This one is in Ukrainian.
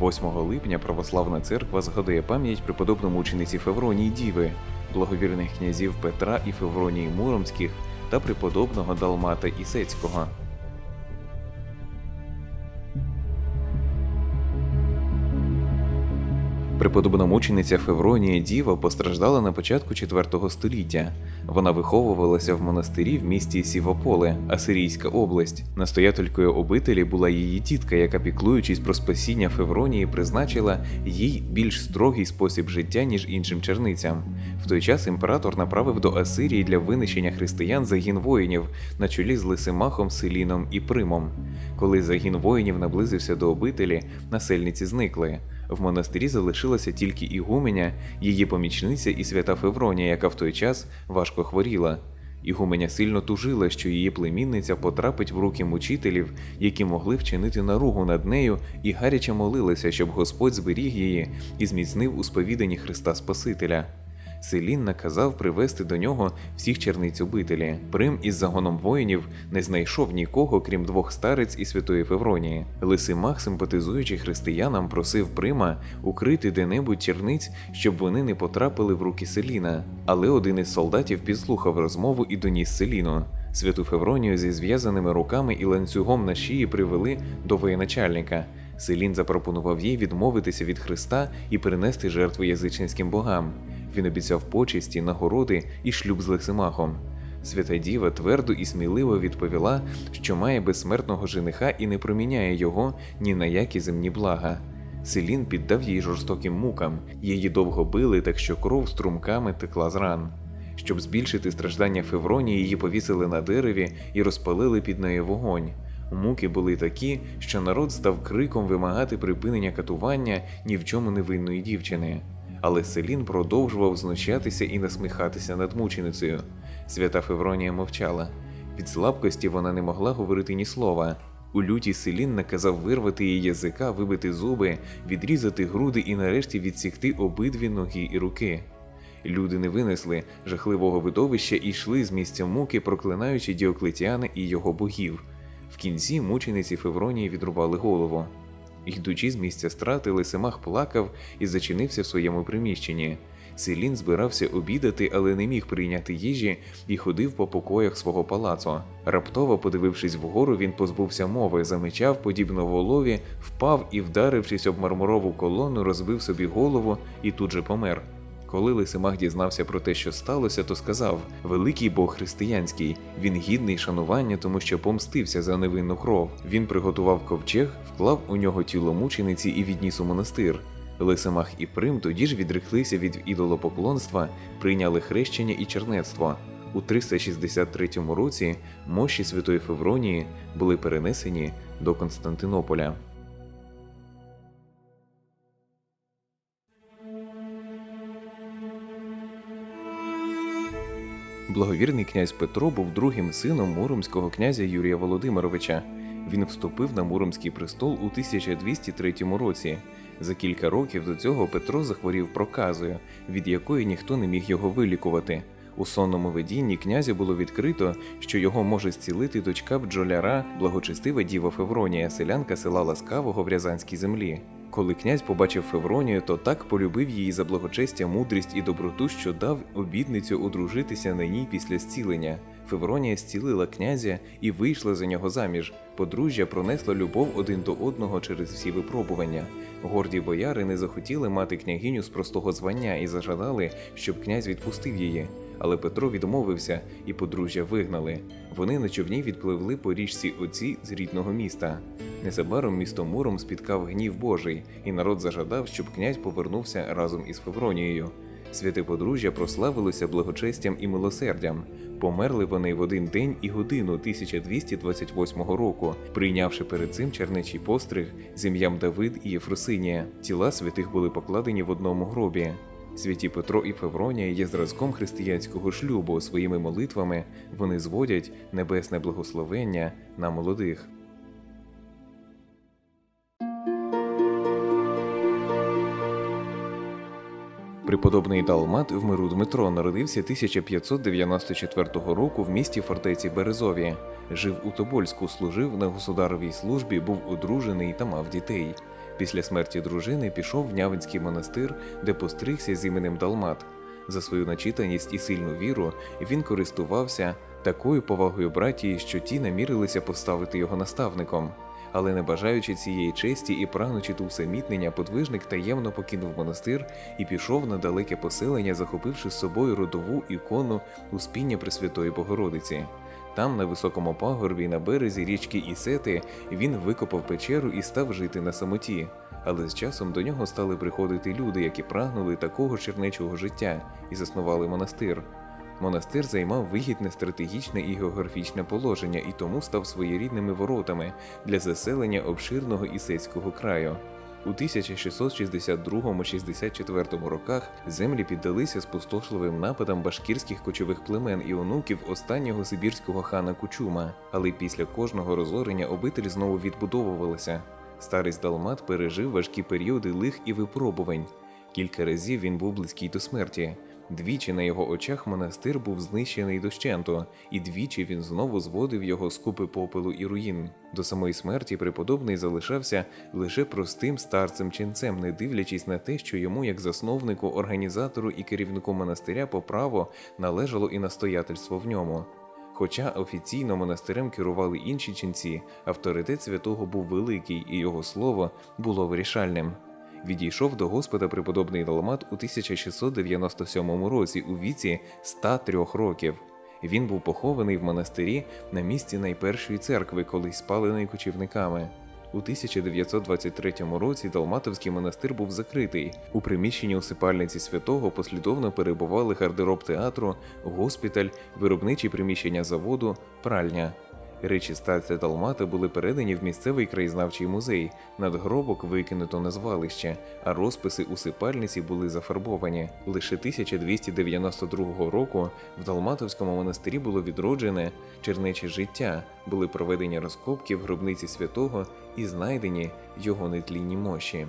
8 липня православна церква згадує пам'ять преподобному учениці Февронії Діви, благовірних князів Петра і Февронії Муромських та преподобного Далмата Ісецького. Преподобна мучениця Февронія Діва постраждала на початку IV століття. Вона виховувалася в монастирі в місті Сівополе, Асирійська область. Настоятелькою обителі була її тітка, яка, піклуючись про спасіння Февронії, призначила їй більш строгий спосіб життя, ніж іншим черницям. В той час імператор направив до Асирії для винищення християн загін воїнів на чолі з Лисимахом, Селіном і Примом. Коли загін воїнів наблизився до обителі, насельниці зникли. В монастирі залишилася тільки ігуменя, її помічниця і свята Февронія, яка в той час важко хворіла. Ігуменя сильно тужила, що її племінниця потрапить в руки мучителів, які могли вчинити наругу над нею, і гаряче молилася, щоб Господь зберіг її і зміцнив у сповіданні Христа Спасителя. Селін наказав привести до нього всіх черниць обителі. Прим із загоном воїнів не знайшов нікого, крім двох старець і святої Февронії. Лисимах, симпатизуючи християнам, просив Прима укрити де-небудь черниць, щоб вони не потрапили в руки Селіна. Але один із солдатів підслухав розмову і доніс Селіну. Святу Февронію зі зв'язаними руками і ланцюгом на шиї привели до воєначальника. Селін запропонував їй відмовитися від Христа і принести жертву язичницьким богам. Він обіцяв почесті, нагороди і шлюб з Лисимахом. Свята Діва твердо і сміливо відповіла, що має безсмертного жениха і не проміняє його ні на які земні блага. Селін піддав їй жорстоким мукам, її довго били, так що кров струмками текла з ран. Щоб збільшити страждання Февронії, її повісили на дереві і розпалили під нею вогонь. Муки були такі, що народ став криком вимагати припинення катування ні в чому невинної дівчини. Але Селін продовжував знущатися і насміхатися над мученицею. Свята Февронія мовчала. Від слабкості вона не могла говорити ні слова. У люті Селін наказав вирвати її язика, вибити зуби, відрізати груди і нарешті відсікти обидві ноги і руки. Люди не винесли жахливого видовища і йшли з місця муки, проклинаючи Діоклетіана і його богів. В кінці мучениці Февронії відрубали голову. Йдучи з місця страти, Лисимах плакав і зачинився в своєму приміщенні. Селін збирався обідати, але не міг прийняти їжі і ходив по покоях свого палацу. Раптово, подивившись вгору, він позбувся мови, замичав, подібно волові, впав і, вдарившись об мармурову колону, розбив собі голову і тут же помер. Коли Лисимах дізнався про те, що сталося, то сказав: Великий Бог християнський, він гідний шанування, тому що помстився за невинну кров. Він приготував ковчег, вклав у нього тіло мучениці і відніс у монастир. Лисимах і Прим тоді ж відреклися від ідолопоклонства, прийняли хрещення і чернецтво. У 363 році мощі Святої Февронії були перенесені до Константинополя. Благовірний князь Петро був другим сином муромського князя Юрія Володимировича. Він вступив на Муромський престол у 1203 році. За кілька років до цього Петро захворів проказою, від якої ніхто не міг його вилікувати. У сонному видінні князя було відкрито, що його може зцілити дочка бджоляра, благочестива діва Февронія, селянка села Ласкавого в Рязанській землі. Коли князь побачив Февронію, то так полюбив її за благочестя, мудрість і доброту, що дав обідницю одружитися на ній після зцілення. Февронія зцілила князя і вийшла за нього заміж. Подружжя пронесло любов один до одного через всі випробування. Горді бояри не захотіли мати княгиню з простого звання і зажадали, щоб князь відпустив її. Але Петро відмовився, і подружжя вигнали. Вони на човні відпливли по річці Оці з рідного міста. Незабаром місто Муром спіткав гнів Божий, і народ зажадав, щоб князь повернувся разом із Февронією. Святе подружжя прославилося благочестям і милосердям. Померли вони в один день і годину 1228 року, прийнявши перед цим чернечий постриг з ім'ям Давид і Єфросинія. Тіла святих були покладені в одному гробі. Святі Петро і Февронія є зразком християнського шлюбу. Своїми молитвами вони зводять небесне благословення на молодих. Преподобний Далмат в миру Дмитро народився 1594 року в місті фортеці Березові. Жив у Тобольську, служив на государовій службі, був одружений та мав дітей. Після смерті дружини пішов в Нявинський монастир, де постригся з іменем Далмат. За свою начитаність і сильну віру він користувався такою повагою братії, що ті намірилися поставити його наставником. Але не бажаючи цієї честі і прагнучи до усамітнення, подвижник таємно покинув монастир і пішов на далеке поселення, захопивши з собою родову ікону Успіння Пресвятої Богородиці. Там, на високому пагорбі, на березі річки Ісети, він викопав печеру і став жити на самоті. Але з часом до нього стали приходити люди, які прагнули такого чернечого життя, і заснували монастир. Монастир займав вигідне стратегічне і географічне положення і тому став своєрідними воротами для заселення обширного ісецького краю. У 1662-64 роках землі піддалися спустошливим нападам башкірських кочових племен і онуків останнього сибірського хана Кучума, але після кожного розорення обитель знову відбудовувалася. Старець Далмат пережив важкі періоди лих і випробувань. Кілька разів він був близький до смерті. Двічі на його очах монастир був знищений дощенту, і двічі він знову зводив його з купи попелу і руїн. До самої смерті преподобний залишався лише простим старцем ченцем, не дивлячись на те, що йому, як засновнику, організатору і керівнику монастиря, по право належало і настоятельство в ньому. Хоча офіційно монастирем керували інші ченці, авторитет святого був великий, і його слово було вирішальним. Відійшов до Господа преподобний Далмат у 1697 році у віці 103 років. Він був похований в монастирі на місці найпершої церкви, колись спаленої кочівниками. У 1923 році Далматовський монастир був закритий. У приміщенні усипальниці святого послідовно перебували гардероб театру, госпіталь, виробничі приміщення заводу, пральня. Речі стація Далмата були передані в місцевий краєзнавчий музей. Надгробок викинуто на звалище, а розписи усипальниці були зафарбовані. Лише 1292 року в Далматовському монастирі було відроджене чернече життя, були проведені розкопки в гробниці святого і знайдені його нетлінні мощі.